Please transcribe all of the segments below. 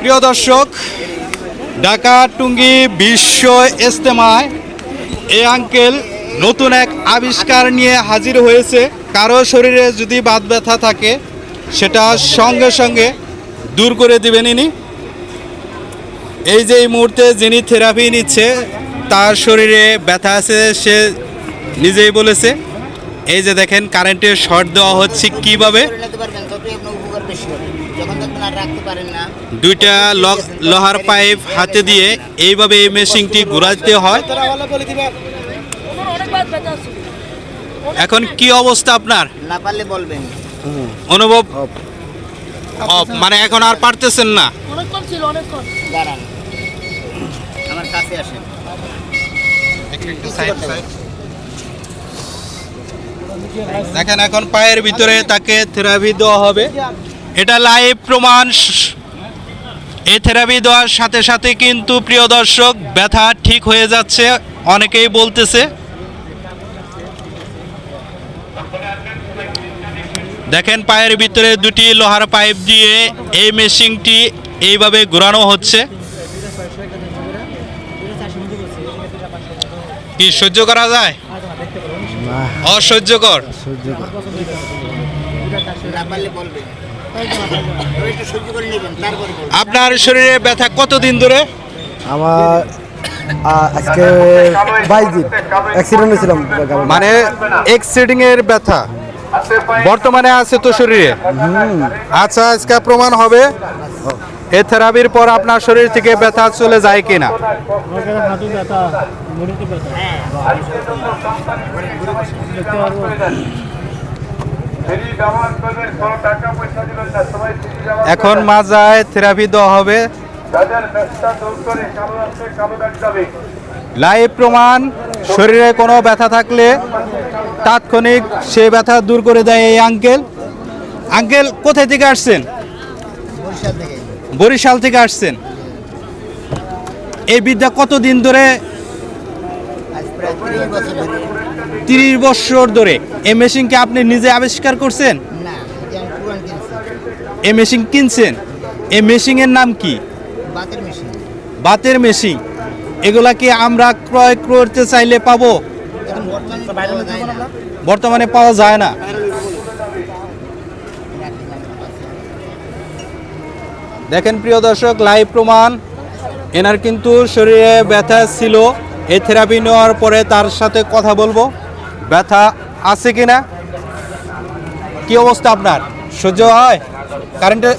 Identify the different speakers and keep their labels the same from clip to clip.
Speaker 1: প্রিয় দর্শক, ঢাকা টুঙ্গি বিশ্ব ইস্তেমায় এ আঙ্কেল নতুন এক আবিষ্কার নিয়ে হাজির হয়েছে। কারও শরীরে যদি বাদ ব্যথা থাকে, সেটা সঙ্গে সঙ্গে দূর করে দিবেন ইনি। এই যে এই মুহূর্তে যিনি থেরাপি নিচ্ছে, তার শরীরে ব্যথা আছে সে নিজেই বলেছে। এই যে দেখেন, কারেন্টের শর্ট দেওয়া হচ্ছে কীভাবে?
Speaker 2: যখন রাখতে পারেন না।
Speaker 1: দুইটা লোহার পাইপ হাতে দিয়ে এইভাবে এই মেশিনটি ঘোরাতে হয়। এখন কি অবস্থা আপনার?
Speaker 2: না পারলে বলবেন।
Speaker 1: অনুভব? মানে এখন আর পারতেছেন না?
Speaker 3: অনেকক্ষণ ছিল অনেকক্ষণ।
Speaker 2: দাঁড়ান। আমার কাছে আসেন।
Speaker 1: দেখেন এখন পায়ের ভিতরে তাকে থেরাপি দেওয়া হবে। এটা লাইভ প্রমাণ। এই থেরাপি দেওয়ার সাথে সাথে কিন্তু প্রিয় দর্শক ব্যথা ঠিক হয়ে যাচ্ছে অনেকেই বলতেছে। দেখেন পায়ের ভিতরে দুটি লোহার পাইপ দিয়ে এই মেশিনটি এইভাবে ঘোরানো হচ্ছে। কি সহ্য করা যায়? অসহ্যকর। আপনার শরীরে ব্যথা কতদিন ধরে?
Speaker 4: আমার আজকে বাইশ দিন। অ্যাক্সিডেন্ট হয়েছিলাম
Speaker 1: মানে এক্সিডিং এর ব্যথা। বর্তমানে আছে তো শরীরে? আচ্ছা আজকে প্রমাণ হবে। এই থেরাপির পর আপনার শরীর থেকে ব্যথা চলে যায় কিনা?
Speaker 3: ব্যথা
Speaker 1: এখন মাজায় থেরাপি দেওয়া হবে। লাইভ প্রমাণ, শরীরে কোনো ব্যথা থাকলে তাৎক্ষণিক সে ব্যথা দূর করে দেয় এই আঙ্কেল। আঙ্কেল, কোথায় থেকে আসছেন?
Speaker 2: বরিশাল থেকে
Speaker 1: আসছেন। এই বিদ্যা কতদিন ধরে।
Speaker 2: তিরিশ বছর ধরে
Speaker 1: এই মেশিনকে আপনি নিজে আবিষ্কার করছেন? এই মেশিন কিনছেন? এই মেশিনের নাম কি?
Speaker 2: বাতের মেশিন
Speaker 1: বাতের এগুলা কি আমরা ক্রয় করতে চাইলে পাবো?
Speaker 2: বর্তমানে পাওয়া যায় না।
Speaker 1: বর্তমানে পাওয়া যায় না। দেখেন প্রিয় দর্শক লাইভ প্রমাণ। এনার কিন্তু শরীরে ব্যথা ছিল। এই থেরাপি নেওয়ার পরে তার সাথে কথা বলব। ব্যথা আছে কি না কি অবস্থা আপনার? সহ্য হয়? কারেন্টে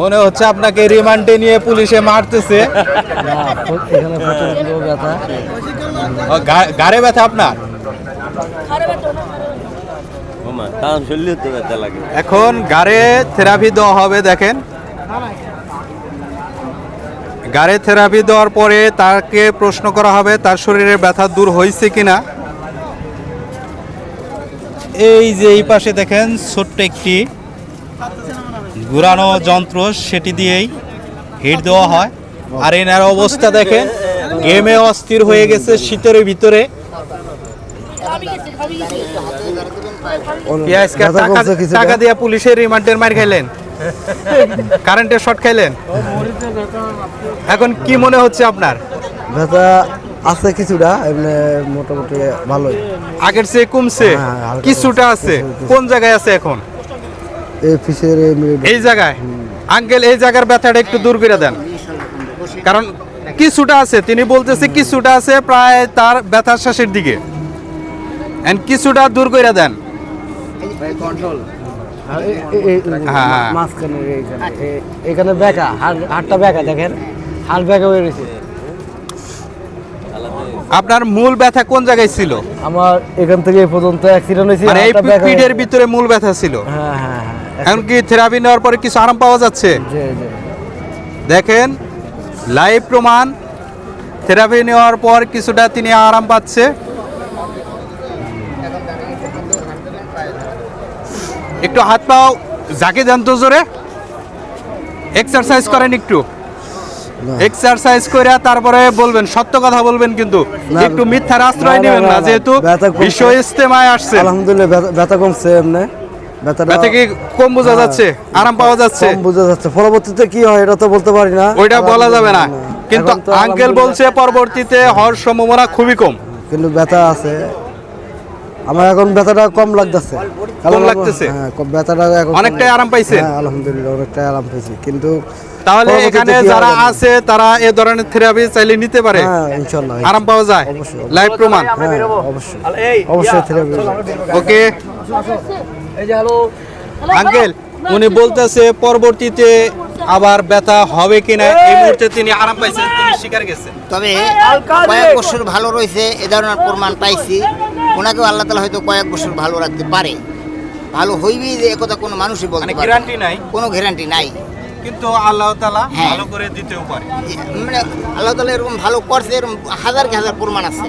Speaker 1: মনে হচ্ছে আপনাকে রিমান্ডে নিয়ে পুলিশে মারতেছে। গাড়ে ব্যথা আপনার? এখন গাড়ে থেরাপি দেওয়া হবে দেখেন। গাড়ে থেরাপি দেওয়ার পরে তাকে প্রশ্ন করা হবে তার শরীরের ব্যথা দূর হয়েছে কিনা? এই যে এই পাশে দেখেন ছোট্ট একটি ঘুরানো যন্ত্র সেটি দিয়েই হিট দেওয়া হয়। আর এনার অবস্থা দেখেন গেমে অস্থির হয়ে গেছে শীতের ভিতরে। টাকা দিয়ে পুলিশের রিমান্ডের মার খাইলেন। কারেন্টের শর্ট খাইলেন? এখন কি মনে হচ্ছে আপনার?
Speaker 4: ব্যথা আছে কিছুটা এমনি মোটামুটি ভালোই।
Speaker 1: আগের চেয়ে কমছে।
Speaker 4: হ্যাঁ,
Speaker 1: কিছুটা আছে। কোন জায়গায় আছে এখন?
Speaker 4: এই ফিসের এই
Speaker 1: জায়গায়? আঙ্কেল এই জায়গার ব্যথাটা একটু দূর করে দেন। কারণ কিছুটা আছে তিনি বলতেছে কিছুটা আছে প্রায় তার ব্যথার শেষের দিকে। এন্ড কিছুটা দূর করে দেন। হ্যাঁ, হ্যাঁ।
Speaker 4: মাঝখানে এখানে বেঁকা হাড় হাড়টা বেঁকা দেখেন। হাড় বেঁকা হয়ে রয়েছে।
Speaker 1: আপনার মূল ব্যথা কোন জায়গায় ছিল?
Speaker 4: আমার এখান থেকে এই পর্যন্ত অ্যাক্সিডেন্ট হয়েছে
Speaker 1: মানে এই
Speaker 4: বেঁকা হয়ে-
Speaker 1: পিঠের ভিতরে মূল ব্যথা ছিল?
Speaker 4: হ্যাঁ হ্যাঁ হ্যাঁ।
Speaker 1: এখন কি থেরাপি নেওয়ার পরে কিছু আরাম পাওয়া যাচ্ছে?
Speaker 4: জি জি।
Speaker 1: দেখেন লাইভ প্রমাণ। থেরাপি নেওয়ার পর কিছুটা তিনি আরাম পাচ্ছে। একটু হাত পাও যাকে দেন তো জোরে। এক্সারসাইজ করেন একটু। এক্সারসাইজ করে তারপরে বলবেন সত্য কথা বলবেন কিন্তু। একটু মিথ্যার আশ্রয় নেবেন
Speaker 4: না,
Speaker 1: যেহেতু বিশ্ব ইস্তেমায় আসছে।
Speaker 4: আলহামদুলিল্লাহ ব্যথা- কমছে এমনি। ব্যথাটা
Speaker 1: ব্যথা কি কম বোঝা
Speaker 4: হ্যাঁ,
Speaker 1: যাচ্ছে? আরাম পাওয়া যাচ্ছে?
Speaker 4: কম বোঝা যাচ্ছে। পরবর্তীতে কি হয় এটা তো বলতে পারি না।
Speaker 1: ওইটা বলা যাবে না। কিন্তু আঙ্কেল বলছে পরবর্তীতে হওয়ার সম্ভাবনা খুবই কম।
Speaker 4: কিন্তু ব্যথা আছে। আমার এখন ব্যথাটা কম লাগতেছে। আমার-
Speaker 1: লাগতেছে?
Speaker 4: হ্যাঁ ব্যথাটা এখন
Speaker 1: অনেকটাই আরাম পাইছেন?
Speaker 4: হ্যাঁ আলহামদুলিল্লাহ অনেকটাই আরাম পাইছি। কিন্তু
Speaker 1: তাহলে এখানে যারা আছে তারা এ ধরনের থেরাপি চাইলে নিতে পারে।
Speaker 4: হ্যাঁ ইনশাল্লাহ
Speaker 1: আরাম পাওয়া যায়।
Speaker 4: অবশ্যই।
Speaker 1: লাইভ প্রমাণ
Speaker 4: হ্যাঁ অবশ্যই। অবশ্যই থেরাপি
Speaker 1: ওকে এই যে হ্যালো। আঙ্কেল উনি বলতেছে পরবর্তীতে আবার ব্যথা হবে কিনা এই মুহূর্তে তিনি আরাম পাইছেন তিনি স্বীকার গেছেন।
Speaker 2: তবে কয়েক বছর ভালো রয়েছে এ ধরনের প্রমাণ পাইছি। ওনাকেও আল্লাহ তালা হয়তো কয়েক বছর ভালো রাখতে পারে। ভালো হইবে যে একথা কোনো মানুষই বলতে
Speaker 1: মানে
Speaker 2: পারে
Speaker 1: গ্যারান্টি নাই?
Speaker 2: কোনো গ্যারান্টি নাই।
Speaker 1: কিন্তু আল্লাহ তালা
Speaker 2: হ্যাঁ।
Speaker 1: ভালো করে দিতেও পারে।
Speaker 2: মানে আল্লাহ তালা এরকম ভালো করছে এরকম হাজার কে হাজার প্রমাণ আছে।